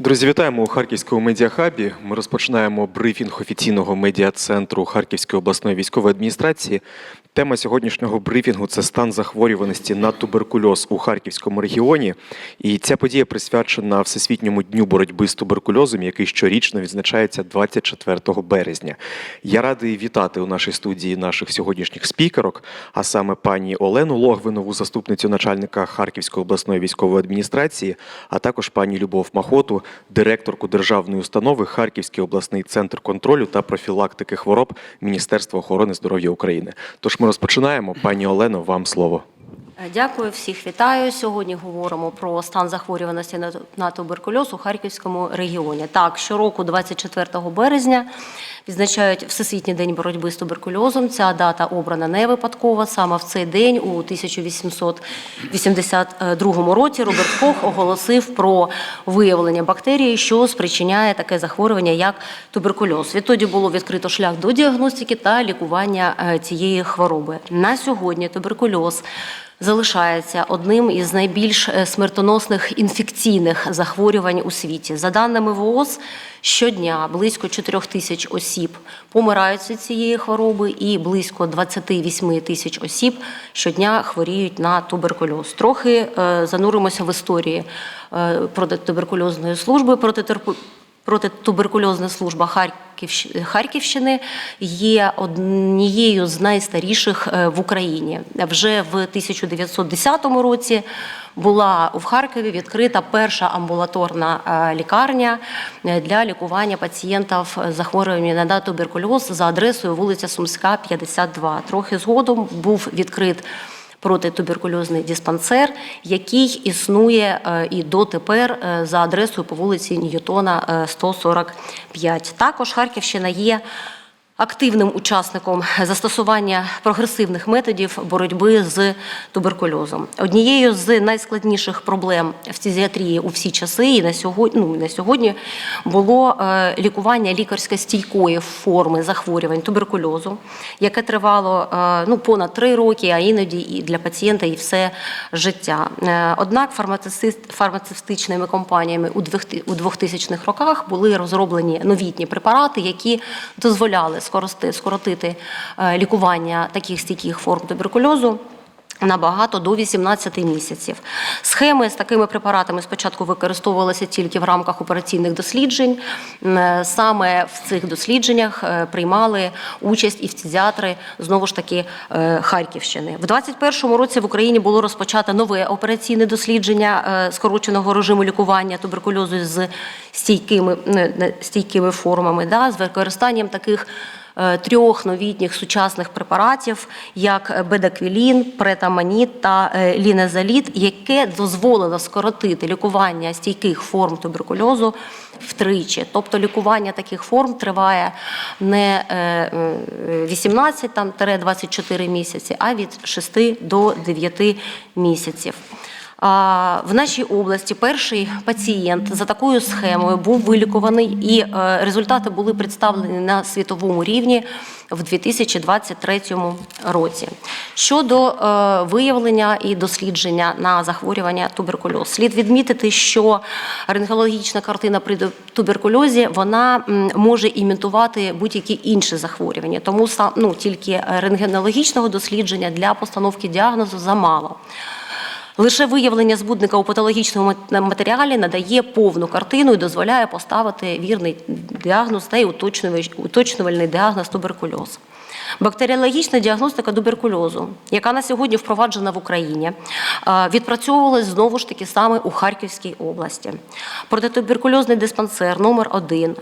Друзі, вітаємо у Харківському медіахабі. Ми розпочинаємо брифінг офіційного медіа-центру Харківської обласної військової адміністрації. Тема сьогоднішнього брифінгу це стан захворюваності на туберкульоз у Харківському регіоні. І ця подія присвячена Всесвітньому дню боротьби з туберкульозом, який щорічно відзначається 24 березня. Я радий вітати у нашій студії наших сьогоднішніх спікерок, а саме пані Олену Логвинову, заступницю начальника Харківської обласної військової адміністрації, а також пані Любов Махоту, директорку державної установи Харківський обласний центр контролю та профілактики хвороб Міністерства охорони здоров'я України. Тож ми розпочинаємо. Пані Олено, вам слово. Е, Дякую, всіх вітаю. Сьогодні говоримо про стан захворюваності на- туберкульоз у Харківському регіоні. Так, щороку, 24 березня, відзначають Всесвітній день боротьби з туберкульозом. Ця дата обрана не випадково. Саме в цей день, у 1882 році, Роберт Кох оголосив про виявлення бактерії, що спричиняє таке захворювання, як туберкульоз. Відтоді було відкрито шлях до діагностики та лікування е, цієї хвороби. На сьогодні туберкульоз залишається одним із найбільш е, смертоносних інфекційних захворювань у світі. За даними ВООЗ, щодня близько 4 тисяч осіб помирають від цієї хвороби, і близько 28 тисяч осіб щодня хворіють на туберкульоз. Трохи е, зануримося в історії е, протитуберкульозної служби Протитуберкульозна служба Харківщ- Харківщини є однією з найстаріших е, в Україні. Вже в 1910 році була в Харкові відкрита перша амбулаторна е, лікарня е, для лікування пацієнтів з захворюванням на туберкульоз за адресою вулиця Сумська, 52. Трохи згодом був відкрит протитуберкульозний диспансер, який існує е, і дотепер е, за адресою по вулиці Ньютона е, 145. Також Харківщина є активним учасником застосування прогресивних методів боротьби з туберкульозом. Однією з найскладніших проблем в фтизіатрії у всі часи і на сьогодні, ну, на сьогодні було е, лікування лікарсько-стійкої форми захворювань туберкульозу, яке тривало е, ну, понад три роки, а іноді і для пацієнта і все життя. Е, Однак фармацевти- фармацевтичними компаніями у 2000-х роках були розроблені новітні препарати, які дозволяли скорости- скоротити е, лікування таких стійких форм туберкульозу. Набагато до 18 місяців. Схеми з такими препаратами спочатку використовувалися тільки в рамках операційних досліджень. Е, Саме в цих дослідженнях е, приймали участь і фтизіатри знову ж таки Харківщини. В 2021 році в Україні було розпочато нове операційне дослідження скороченого режиму лікування туберкульозу з стійкими, стійкими формами, да, з використанням таких трьох новітніх сучасних препаратів, як бедаквілін, претаманіт та е, лінезаліт, яке дозволило скоротити лікування стійких форм туберкульозу втричі. Тобто лікування таких форм триває не е, е, 18 там, тире 24 місяці, а від 6 до 9 місяців. В нашій області перший пацієнт за такою схемою був вилікуваний, і е, результати були представлені на світовому рівні в 2023 році. Щодо е, виявлення і дослідження на захворювання туберкульоз, слід відмітити, що рентгенологічна картина при туберкульозі вона може імітувати будь-які інші захворювання, тому ну, тільки рентгенологічного дослідження для постановки діагнозу замало. Лише виявлення збудника у патологічному матеріалі надає повну картину і дозволяє поставити вірний діагноз та й уточнювальний діагноз туберкульоз. Бактеріологічна діагностика туберкульозу, яка на сьогодні впроваджена в Україні, е, відпрацьовувалась знову ж таки саме у Харківській області. Протитуберкульозний диспансер номер 1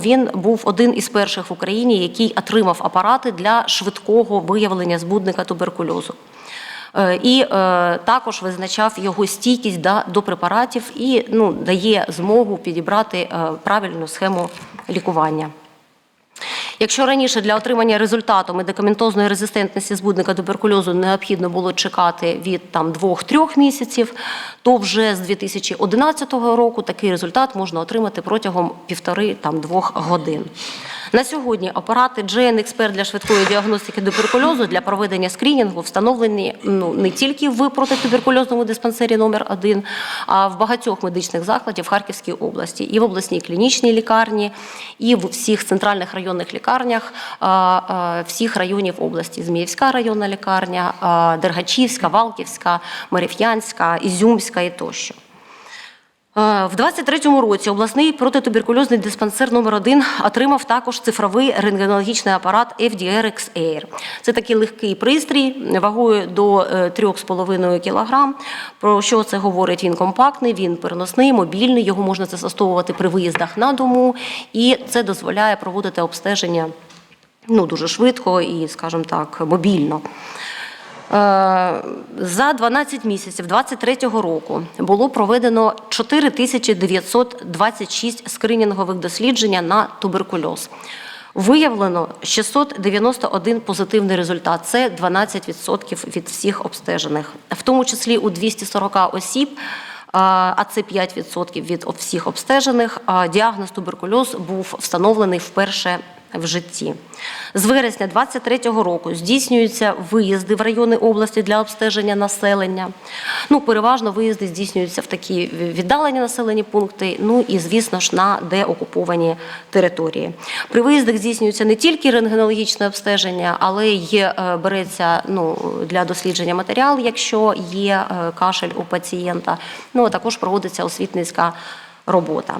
він був один із перших в Україні, який отримав апарати для швидкого виявлення збудника туберкульозу. Е, І е, також визначав його стійкість до препаратів і ну, дає змогу підібрати е, правильну схему лікування. Якщо раніше для отримання результату медикаментозної резистентності збудника туберкульозу необхідно було чекати від там 2-3 місяців, то вже з 2011 року такий результат можна отримати протягом півтори-двох годин. На сьогодні апарати GN Expert для швидкої діагностики туберкульозу для проведення скрінінгу встановлені ну, не тільки в протитуберкульозному диспансері номер 1 а в багатьох медичних закладів в Харківській області, і в обласній клінічній лікарні, і в всіх центральних районних лікарнях всіх районів області. Зміївська районна лікарня, Дергачівська, Валківська, Мереф'янська, Ізюмська і тощо. Е, В 23-му році обласний протитуберкульозний диспансер номер 1 отримав також цифровий рентгенологічний апарат FDR Air. Це такий легкий пристрій вагою до е, 3,5 кг. Про що це говорить? Він компактний, він переносний, мобільний. Його можна застосовувати при виїздах на дому, і це дозволяє проводити обстеження ну, дуже швидко і, скажімо так, мобільно. Е, За 12 місяців 2023 року було проведено 4926 скринінгових дослідження на туберкульоз. Виявлено 691 позитивний результат. Це 12% від всіх обстежених, в тому числі у 240 осіб. а а це 5% від всіх обстежених. Діагноз туберкульоз був встановлений вперше в житті. З вересня 2023 року здійснюються виїзди в райони області для обстеження населення. Ну, переважно виїзди здійснюються в такі віддалені населені пункти, ну і, звісно ж, на деокуповані території. При виїздах здійснюється не тільки рентгенологічне обстеження, але й е, береться ну, для дослідження матеріал, якщо є е, кашель у пацієнта. Ну, а також проводиться освітницька робота.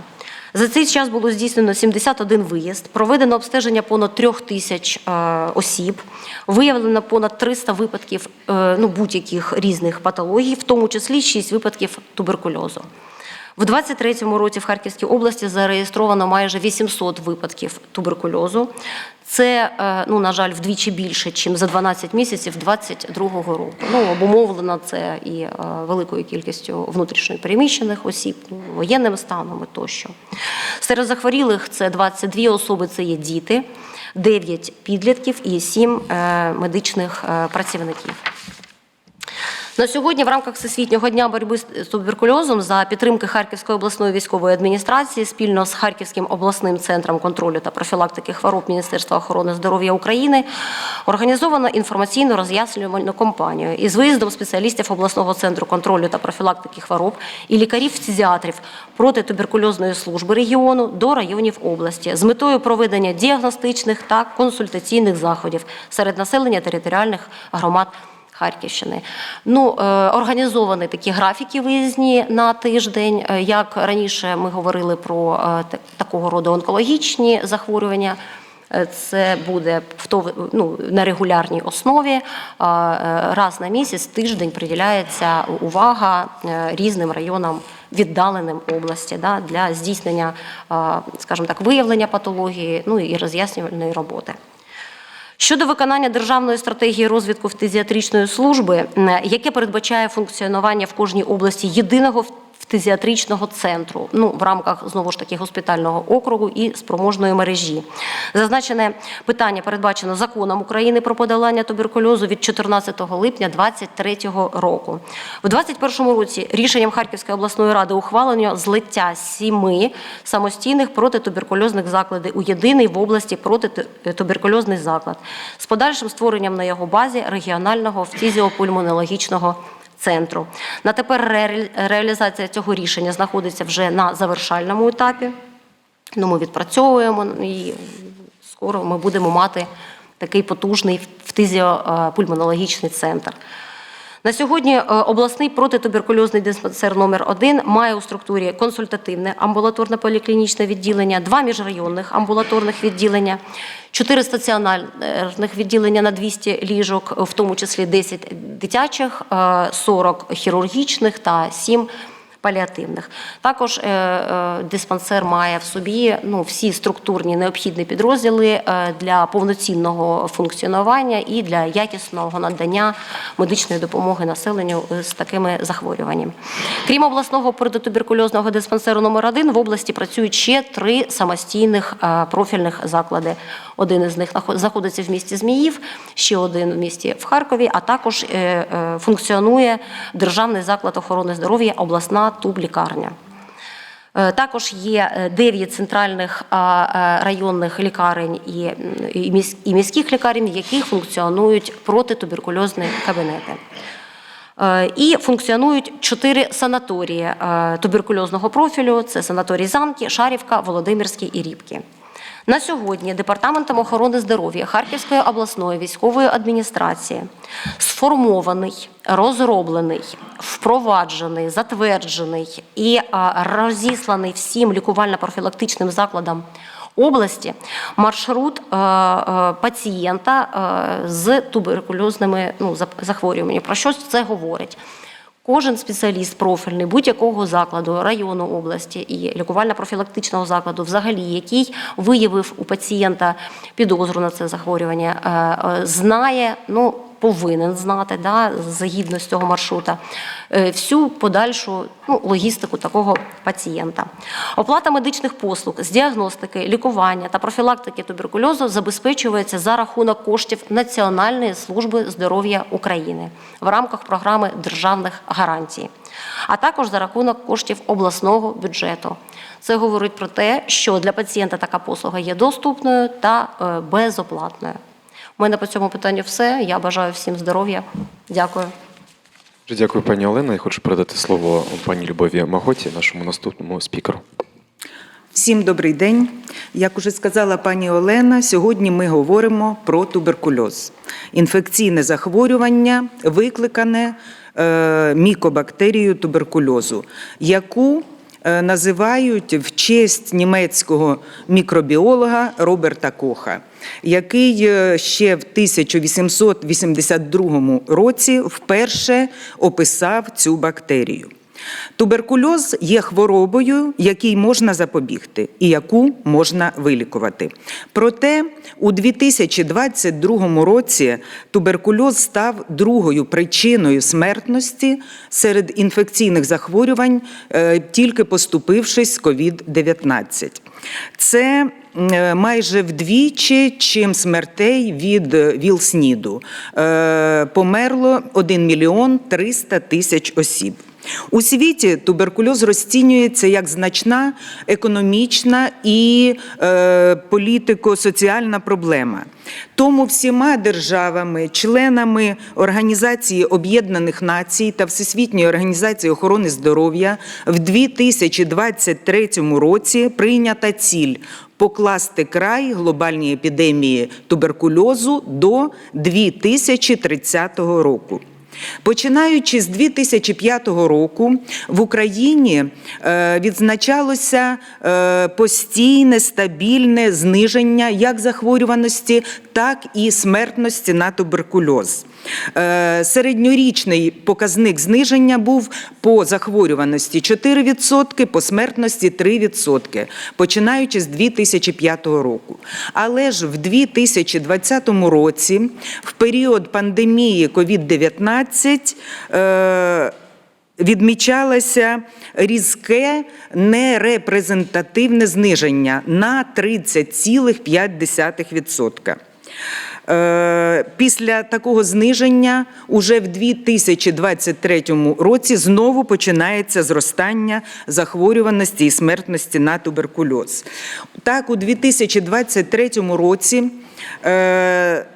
За цей час було здійснено 71 виїзд, проведено обстеження понад трьох тисяч е, осіб, виявлено понад 300 випадків е, ну, будь-яких різних патологій, в тому числі 6 випадків туберкульозу. В 23-му році в Харківській області зареєстровано майже 800 випадків туберкульозу. Це, е, ну, на жаль, вдвічі більше, ніж за 12 місяців 22-го року. Ну, обумовлено це і е, великою кількістю внутрішньо переміщених осіб, ну, воєнним станом і тощо. Серед захворілих це 22 особи, це є діти, 9 підлітків і 7 е, медичних працівників. На сьогодні в рамках Всесвітнього дня боротьби з туберкульозом за підтримки Харківської обласної військової адміністрації спільно з Харківським обласним центром контролю та профілактики хвороб Міністерства охорони здоров'я України організовано інформаційно роз'яснювальну кампанію із виїздом спеціалістів обласного центру контролю та профілактики хвороб і лікарів-фтизіатрів протитуберкульозної служби регіону до районів області з метою проведення діагностичних та консультаційних заходів серед населення територіальних громад. Харківщини. Ну, е, організовані такі графіки виїзні на тиждень. Е, Як раніше ми говорили про е, такого роду онкологічні захворювання. Це буде ну, на регулярній основі. Раз на місяць, тиждень приділяється увага різним районам віддаленим області да, для здійснення, скажімо так, виявлення патології, ну і роз'яснювальної роботи. Щодо виконання державної стратегії розвитку фтизіатричної служби, яке передбачає функціонування в кожній області єдиного фтизіатричного центру, ну в рамках знову ж таки госпітального округу і спроможної мережі, зазначене питання передбачено законом України про подолання туберкульозу від 14 липня 2023 року. В 2021 році рішенням Харківської обласної ради ухвалено злиття сіми самостійних протитуберкульозних закладів у єдиний в області протитуберкульозний заклад з подальшим створенням на його базі регіонального фтизіопульмонологічного центру. На тепер реалізація цього рішення знаходиться вже на завершальному етапі. Ну, ми відпрацьовуємо і скоро ми будемо мати такий потужний фтизіопульмонологічний центр. На сьогодні е, обласний протитуберкульозний диспансер номер 1 має у структурі консультативне амбулаторне поліклінічне відділення, два міжрайонних амбулаторних відділення, чотири стаціонарних відділення на 200 ліжок, в тому числі 10 дитячих, е, 40 хірургічних та 7 паліативних. Також е, е, диспансер має в собі ну, всі структурні необхідні підрозділи е, для повноцінного функціонування і для якісного надання медичної допомоги населенню з такими захворюваннями. Крім обласного протитуберкульозного диспансеру номер 1 в області працюють ще три самостійних профільних заклади. Один із них знаходиться в місті Зміїв, ще один в місті в Харкові, а також е, е, функціонує Державний заклад охорони здоров'я обласна тублікарня. Е, Також є 9 центральних районних лікарень і, міських лікарень, в яких функціонують протитуберкульозні кабінети. І функціонують чотири санаторії туберкульозного профілю: це санаторій Замки, Шарівка, Володимирський і Рібки. На сьогодні Департаментом охорони здоров'я Харківської обласної військової адміністрації сформований, розроблений, впроваджений, затверджений і розісланий всім лікувально-профілактичним закладам області маршрут е, е, пацієнта е, з туберкульозними ну, захворюваннями. Про що це говорить? Кожен спеціаліст профільний будь-якого закладу, району області і лікувально-профілактичного закладу, взагалі, який виявив у пацієнта підозру на це захворювання, е, е, знає, ну повинен знати да, згідно з цього маршрута е, всю подальшу ну, логістику такого пацієнта. Оплата медичних послуг з діагностики, лікування та профілактики туберкульозу забезпечується за рахунок коштів Національної служби здоров'я України в рамках програми державних гарантій, а також за рахунок коштів обласного бюджету. Це говорить про те, що для пацієнта така послуга є доступною та е, безоплатною. У мене по цьому питанню все. Я бажаю всім здоров'я. Дякую. Дякую, пані Олена. Я хочу передати слово пані Любові Маготі, нашому наступному спікеру. Всім добрий день. Як уже сказала пані Олена, сьогодні ми говоримо про туберкульоз. Інфекційне захворювання, викликане е, мікобактерією туберкульозу, яку е, називають в честь німецького мікробіолога Роберта Коха, який е, ще в 1882 році вперше описав цю бактерію. Туберкульоз є хворобою, якій можна запобігти і яку можна вилікувати. Проте у 2022 році туберкульоз став другою причиною смертності серед інфекційних захворювань, е, тільки поступившись з COVID-19. Це е, майже вдвічі, чим смертей від е, ВІЛ-СНІДу. Померло 1 мільйон 300 тисяч осіб. У світі туберкульоз розцінюється як значна економічна і е, політико-соціальна проблема. Тому всіма державами, членами Організації Об'єднаних Націй та Всесвітньої організації охорони здоров'я в 2023 році прийнята ціль покласти край глобальній епідемії туберкульозу до 2030 року. Починаючи з 2005 року в Україні е, відзначалося е, постійне стабільне зниження як захворюваності, так і смертності на туберкульоз. Е, Середньорічний показник зниження був по захворюваності 4%, по смертності 3%, починаючи з 2005 року. Але ж в 2020 році, в період пандемії COVID-19, е, відмічалося різке нерепрезентативне зниження на 30,5%. Е, Після такого зниження уже в 2023 році знову починається зростання захворюваності і смертності на туберкульоз. Так, у 2023 році е,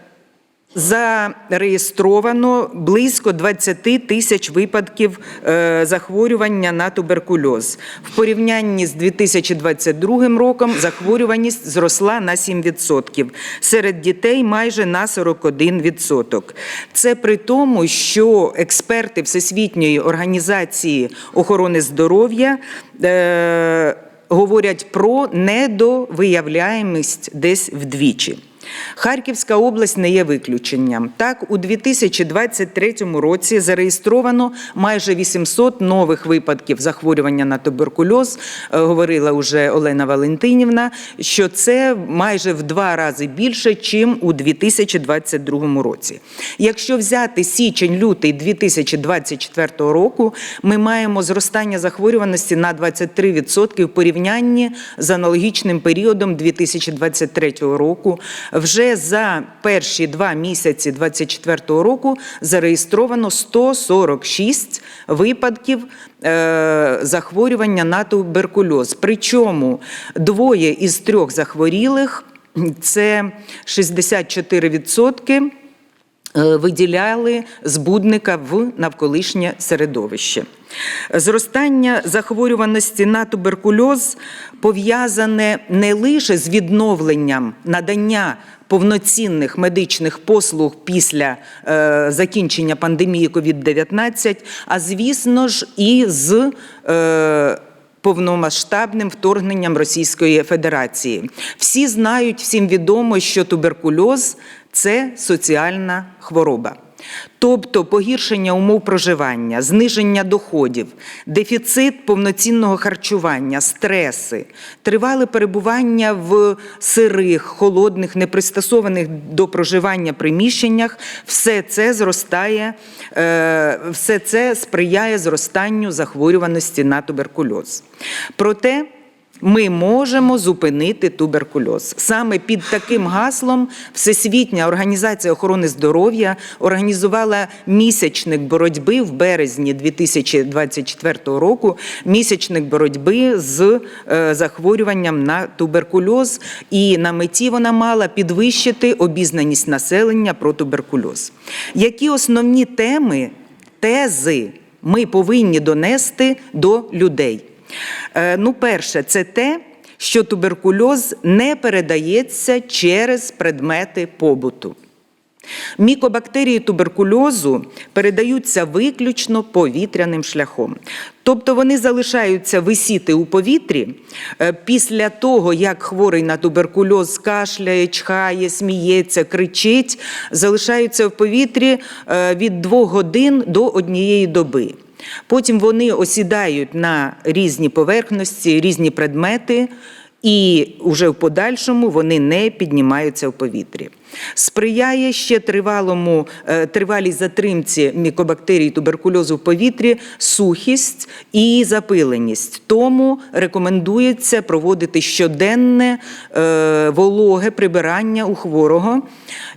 Зареєстровано близько 20 тисяч випадків е, захворювання на туберкульоз. В порівнянні з 2022 роком захворюваність зросла на 7%. Серед дітей майже на 41%. Це при тому, що експерти Всесвітньої організації охорони здоров'я е, говорять про недовиявляємість десь вдвічі. Харківська область не є виключенням. Так, у 2023 році зареєстровано майже 800 нових випадків захворювання на туберкульоз. Е, Говорила вже Олена Валентинівна, що це майже в два рази більше, чим у 2022 році. Якщо взяти січень-лютий 2024 року, ми маємо зростання захворюваності на 23% в порівнянні з аналогічним періодом 2023 року. Вже за перші два місяці 2024 року зареєстровано 146 випадків е, захворювання на туберкульоз. Причому двоє із трьох захворілих це 64% е, виділяли збудника в навколишнє середовище. Зростання захворюваності на туберкульоз пов'язане не лише з відновленням надання повноцінних медичних послуг після е, закінчення пандемії COVID-19, а звісно ж і з е, повномасштабним вторгненням Російської Федерації. Всі знають, всім відомо, що туберкульоз це соціальна хвороба. Тобто погіршення умов проживання, зниження доходів, дефіцит повноцінного харчування, стреси, тривале перебування в сирих, холодних, непристосованих до проживання приміщеннях, все це зростає, е, все це сприяє зростанню захворюваності на туберкульоз. Проте ми можемо зупинити туберкульоз. Саме під таким гаслом Всесвітня організація охорони здоров'я організувала місячник боротьби в березні 2024 року. Місячник боротьби з е, захворюванням на туберкульоз. І на меті вона мала підвищити обізнаність населення про туберкульоз. Які основні теми, тези ми повинні донести до людей? Е, Ну, перше, це те, що туберкульоз не передається через предмети побуту. Мікобактерії туберкульозу передаються виключно повітряним шляхом. Тобто вони залишаються висіти у повітрі е, після того, як хворий на туберкульоз кашляє, чхає, сміється, кричить, залишаються в повітрі е, від 2 годин до однієї доби. Потім вони осідають на різні поверхності, різні предмети, і вже в подальшому вони не піднімаються в повітрі. Сприяє ще тривалому, е, тривалій затримці мікобактерій туберкульозу в повітрі сухість і запиленість. Тому рекомендується проводити щоденне е, вологе прибирання у хворого.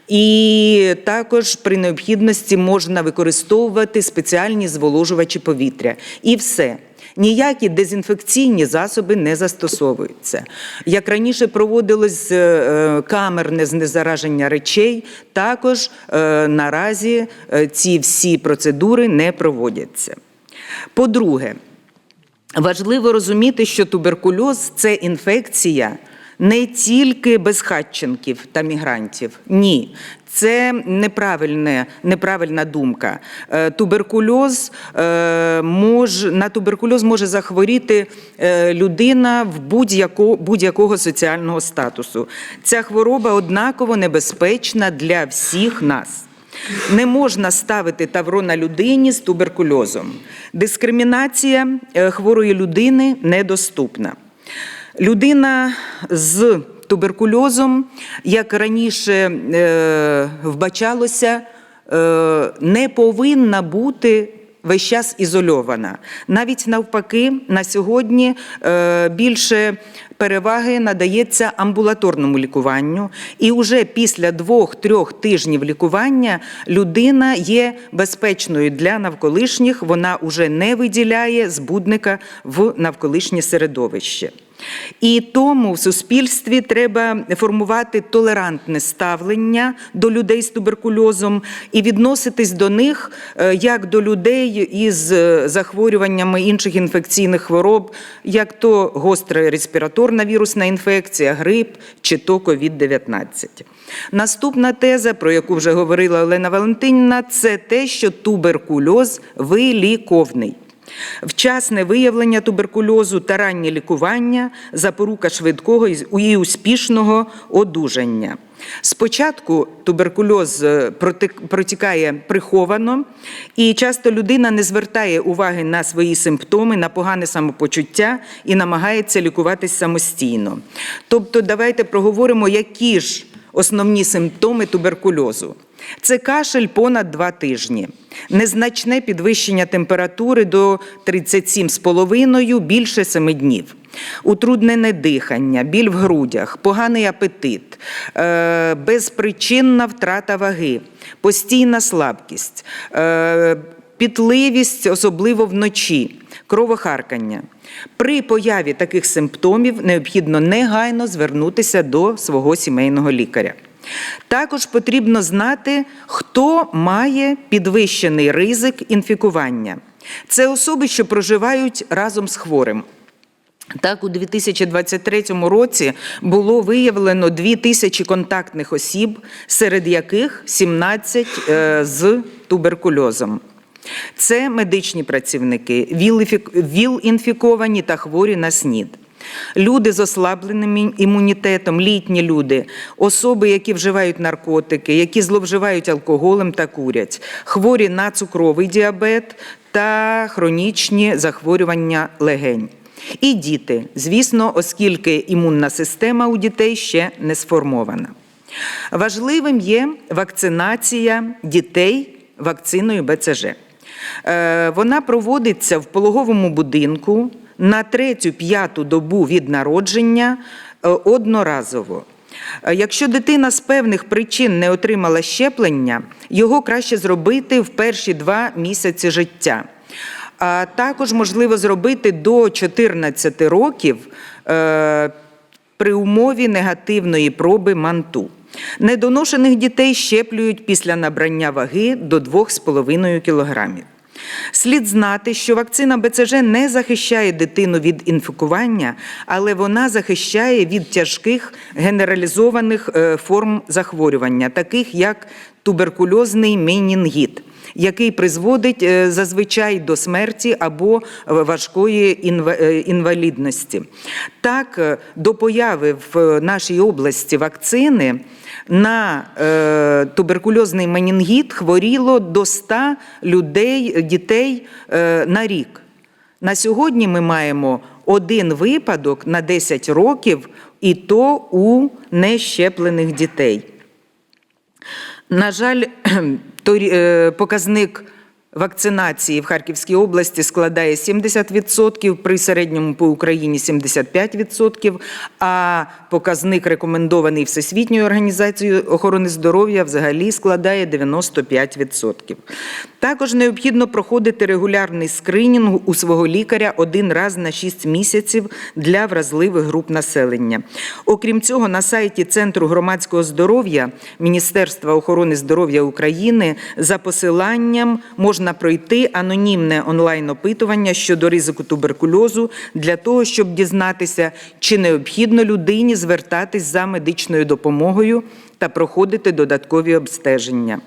І також при необхідності можна використовувати спеціальні зволожувачі повітря. І все. Ніякі дезінфекційні засоби не застосовуються. Як раніше проводилось е, камерне знезараження речей, також е, наразі е, ці всі процедури не проводяться. По-друге, важливо розуміти, що туберкульоз це інфекція не тільки безхатченків та мігрантів. Ні, це неправильне, неправильна думка. Е, Туберкульоз е, може, на туберкульоз може захворіти е, людина в будь-якого, будь-якого соціального статусу. Ця хвороба однаково небезпечна для всіх нас. Не можна ставити тавро на людині з туберкульозом. Дискримінація хворої людини недоступна. Людина з туберкульозом, як раніше е, вбачалося, е, не повинна бути весь час ізольована. Навіть навпаки, на сьогодні е, більше переваги надається амбулаторному лікуванню, і вже після двох-трьох тижнів лікування людина є безпечною для навколишніх, вона вже не виділяє збудника в навколишнє середовище. І тому в суспільстві треба формувати толерантне ставлення до людей з туберкульозом і відноситись до них е, як до людей із е, захворюваннями інших інфекційних хвороб, як то гостра респіраторна вірусна інфекція, грип чи то COVID-19. Наступна теза, про яку вже говорила Олена Валентинівна, це те, що туберкульоз виліковний. Вчасне виявлення туберкульозу та раннє лікування запорука швидкого і успішного одужання. Спочатку туберкульоз е, протікає приховано, і часто людина не звертає уваги на свої симптоми, на погане самопочуття і намагається лікуватись самостійно. Тобто, давайте проговоримо, які ж Основні симптоми туберкульозу. Це кашель понад два тижні, незначне підвищення температури до 37,5 більше 7 днів, утруднене дихання, біль в грудях, поганий апетит, е, безпричинна втрата ваги, постійна слабкість, е, пітливість, особливо вночі, кровохаркання. При появі таких симптомів необхідно негайно звернутися до свого сімейного лікаря. Також потрібно знати, хто має підвищений ризик інфікування. Це особи, що проживають разом з хворим. Так, у 2023 році було виявлено 2 тисячі контактних осіб, серед яких 17 е, з туберкульозом. Це медичні працівники, ВІЛ-інфік- ВІЛ-інфіковані та хворі на СНІД. Люди з ослабленим імунітетом, літні люди, особи, які вживають наркотики, які зловживають алкоголем та курять, хворі на цукровий діабет та хронічні захворювання легень. І діти, звісно, оскільки імунна система у дітей ще не сформована. Важливим є вакцинація дітей вакциною БЦЖ. Е, Вона проводиться в пологовому будинку на третю-п'яту добу від народження е, одноразово. Е, Якщо дитина з певних причин не отримала щеплення, його краще зробити в перші два місяці життя. А також можливо зробити до 14 років при умові негативної проби манту. Недоношених дітей щеплюють після набрання ваги до 2,5 кілограмів. Слід знати, що вакцина БЦЖ не захищає дитину від інфікування, але вона захищає від тяжких генералізованих е, форм захворювання, таких як туберкульозний менінгіт, який призводить е, зазвичай до смерті або важкої е, інвалідності. Так, е, до появи в нашій області вакцини на туберкульозний менінгіт хворіло до 100 людей, дітей на рік. На сьогодні ми маємо один випадок на 10 років, і то у нещеплених дітей. На жаль, показник вакцинації в Харківській області складає 70%, при середньому по Україні 75%, а показник рекомендований Всесвітньою організацією охорони здоров'я взагалі складає 95%. Також необхідно проходити регулярний скринінг у свого лікаря один раз на 6 місяців для вразливих груп населення. Окрім цього, на сайті Центру громадського здоров'я Міністерства охорони здоров'я України за посиланням можна пройти анонімне онлайн-опитування щодо ризику туберкульозу для того, щоб дізнатися, чи необхідно людині звертатись за медичною допомогою та проходити додаткові обстеження.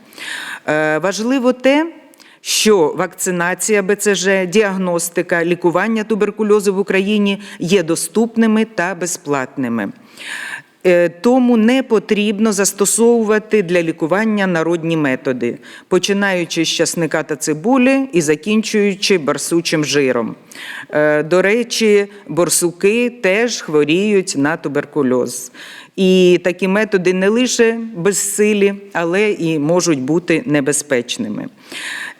Е, Важливо те, що вакцинація БЦЖ, діагностика, лікування туберкульозу в Україні є доступними та безплатними. Е, Тому не потрібно застосовувати для лікування народні методи, починаючи з часника та цибулі і закінчуючи барсучим жиром. Е, До речі, борсуки теж хворіють на туберкульоз. І такі методи не лише безсилі, але і можуть бути небезпечними.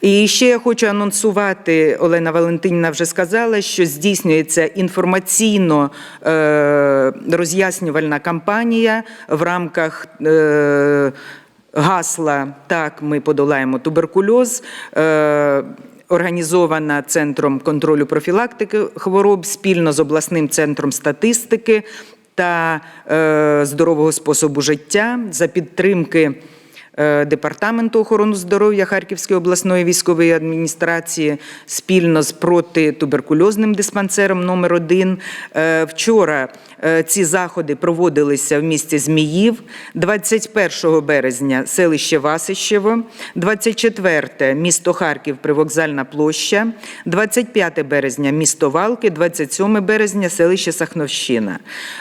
І ще я хочу анонсувати, Олена Валентинівна вже сказала, що здійснюється інформаційно е, роз'яснювальна кампанія в рамках. Е, Гасла так ми подолаємо туберкульоз. Е, Організована центром контролю профілактики хвороб спільно з обласним центром статистики та е, здорового способу життя за підтримки Департаменту охорони здоров'я Харківської обласної військової адміністрації спільно з протитуберкульозним диспансером номер 1 Е, Вчора е, ці заходи проводилися в місті Зміїв, 21 березня селище Васищево, 24 місто Харків, Привокзальна площа, 25 березня місто Валки, 27 березня селище Сахновщина.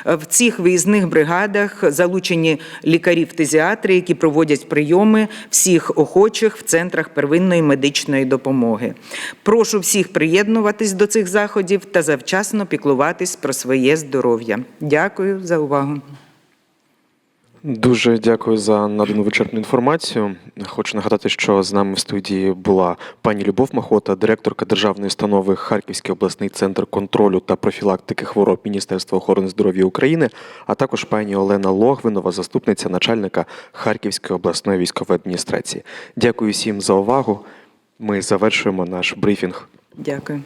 Е, В цих виїзних бригадах залучені лікарі-фтизіатри, які проводять прийоми всіх охочих в центрах первинної медичної допомоги. Прошу всіх приєднуватись до цих заходів та завчасно піклуватись про своє здоров'я. Дякую за увагу. Дуже дякую за надану вичерпну інформацію. Хочу нагадати, що з нами в студії була пані Любов Махота, директорка державної установи Харківський обласний центр контролю та профілактики хвороб Міністерства охорони здоров'я України, а також пані Олена Логвинова, заступниця начальника Харківської обласної військової адміністрації. Дякую всім за увагу. Ми завершуємо наш брифінг. Дякую.